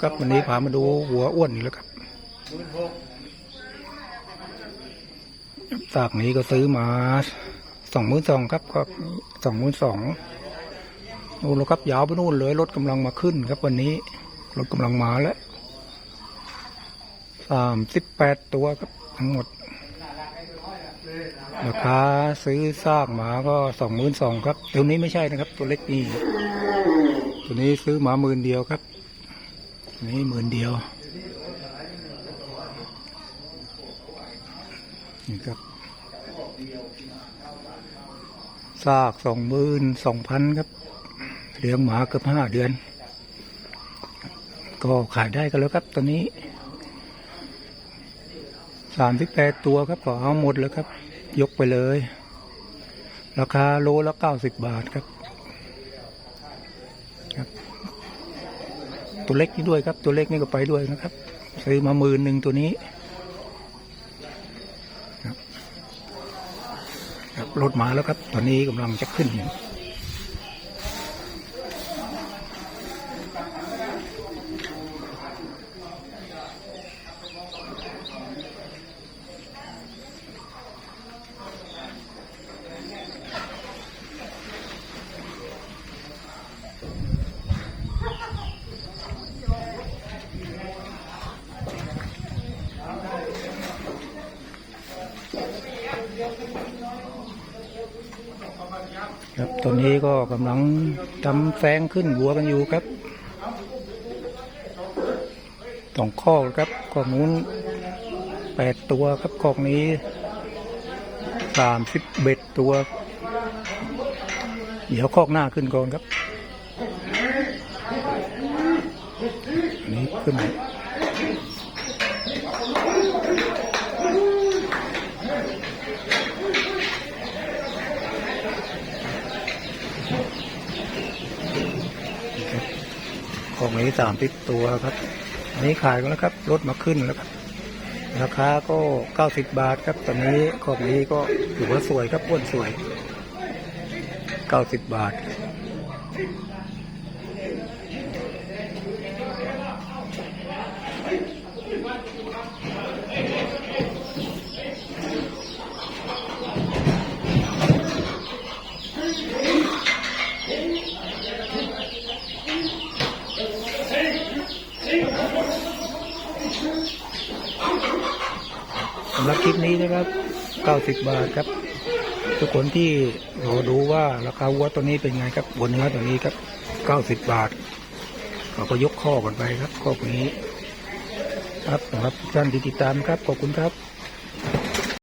ครับวันนี้พามาดูหัวอ้วนอีกแล้วครับหมื่นหกซากนี้ก็ซื้อมาสองหมื่นสองครับก็สองหมื่นสองนู่นแล้วครับยาวไปนู่นเลยรถกำลังมาขึ้นครับวันนี้รถกำลังมาแล้วสามสิบแปดตัวครับทั้งหมดราคาซื้อซากหมาก็สองหมื่นสองครับตัวนี้ไม่ใช่นะครับ ตัวเล็กนี่ ตัวนี้ซื้อหมาหมื่นเดียวครับ นี้หมื่นเดียว นี่ครับซากสองหมื่นสองพันครับ เลี้ยงหมาเกือบห้าเดือน ก็ขายได้กันแล้วครับ ตอนนี้สามสิบแปดตัวครับก็เอาหมดแล้วครับ ยกไปเลย ราคาโลละเก้าสิบบาทครับ ตัวเล็กนี่ด้วยครับ ตัวเล็กนี่ก็ไปด้วยนะครับ ซื้อมาหมื่นหนึ่งตัวนี้ครับรถมาแล้วครับ ตอนนี้กำลังจะขึ้น ครับตอนนี้ก็กำลังทำแซงขึ้นวัวกันอยู่ครับสองข้อครับข้อนู้นแปดตัวครับข้อนี้สามสิบเบ็ดตัว เดี๋ยวคอหน้าขึ้นก่อนครับนนี้ขึ้น ของนี้สามสิบตัวครับอันนี้ขายกันแล้วครับรถมาขึ้นแล้วครับราคาก็เก้าสิบบาทครับตอนนี้ของนี้ก็ถือว่าสวยครับอ้วนสวยเก้าสิบบาทำหรับคลิปนี้นะครับ 90 บาทครับ ทุกคนที่รอดูว่าราคาวัวตัวนี้เป็นไงครับบนเนื้อตัวนี้ครับ 90 บาทเราก็ยกข้อกันไปครับข้อนี้ ครับสำหรับท่านที่ติดตามครับ ขอบคุณครับ